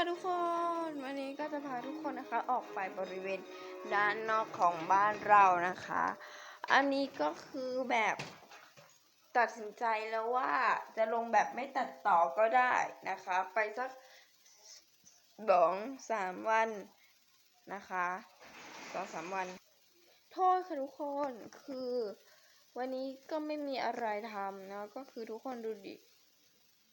ค่ะทุกคน วันนี้ก็จะพาทุกคนนะคะออกไปบริเวณด้านนอกของบ้านเรานะคะ อันนี้ก็คือแบบตัดสินใจแล้วว่าจะลงแบบไม่ตัดต่อก็ได้นะคะ ไปสักสองสามวันนะคะสองสามวัน โทษค่ะทุกคนคือ วันนี้ก็ไม่มีอะไรทำนะก็คือทุกคนดูดิ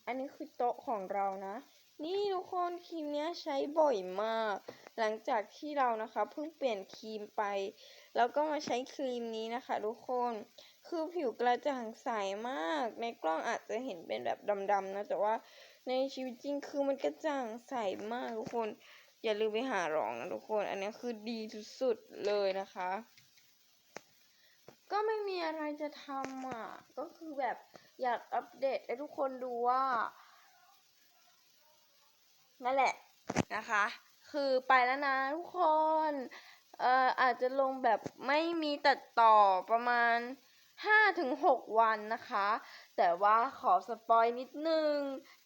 อันนี้คือโต๊ะของเรานะ นี่ทุกคนครีมเนี้ยใช้บ่อยมาก หลังจากที่เรานะคะเพิ่งเปลี่ยนครีมไป แล้วก็มาใช้ครีมนี้นะคะ ทุกคนคือผิวกระจ่างใสมากในกล้องอาจจะเห็นเป็นแบบดำๆนะแต่ว่าในชีวิตจริงคือมันกระจ่างใสมากทุกคน อย่าลืมไปหาลองนะทุกคน อันนี้คือดีสุดๆเลยนะคะ ก็ไม่มีอะไรจะทำอะก็คือแบบอยากอัปเดตให้ทุกคนดูว่า นั่นแหละนะคะ คือไปแล้วนะทุกคนเอ่ออาจจะลงแบบไม่มีตัดต่อประมาณ5ถึง6วันนะคะ แต่ว่าขอสปอยนิดนึง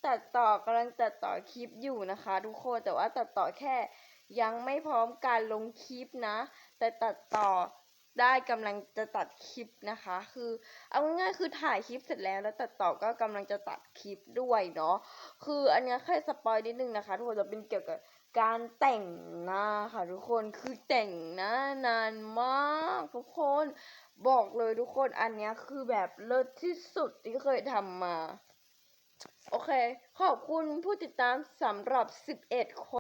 ตัดต่อกำลังตัดต่อคลิปอยู่นะคะทุกคนแต่ว่าตัดต่อแค่ยังไม่พร้อมการลงคลิปนะ แต่ตัดต่อ ได้กำลังจะตัดคลิปนะคะ คือเอาง่ายๆคือถ่ายคลิปเสร็จแล้วแล้วตัดต่อก็กำลังจะตัดคลิปด้วยเนาะคืออันนี้แค่สปอยนิดนึงนะคะทุกคนจะเป็นเกี่ยวกับการแต่งหน้าค่ะทุกคนคือแต่งหน้านานมากทุกคนบอกเลยทุกคนอันนี้คือแบบเลิศที่สุดที่เคยทำมา โอเค ขอบคุณผู้ติดตามสำหรับ 11 คน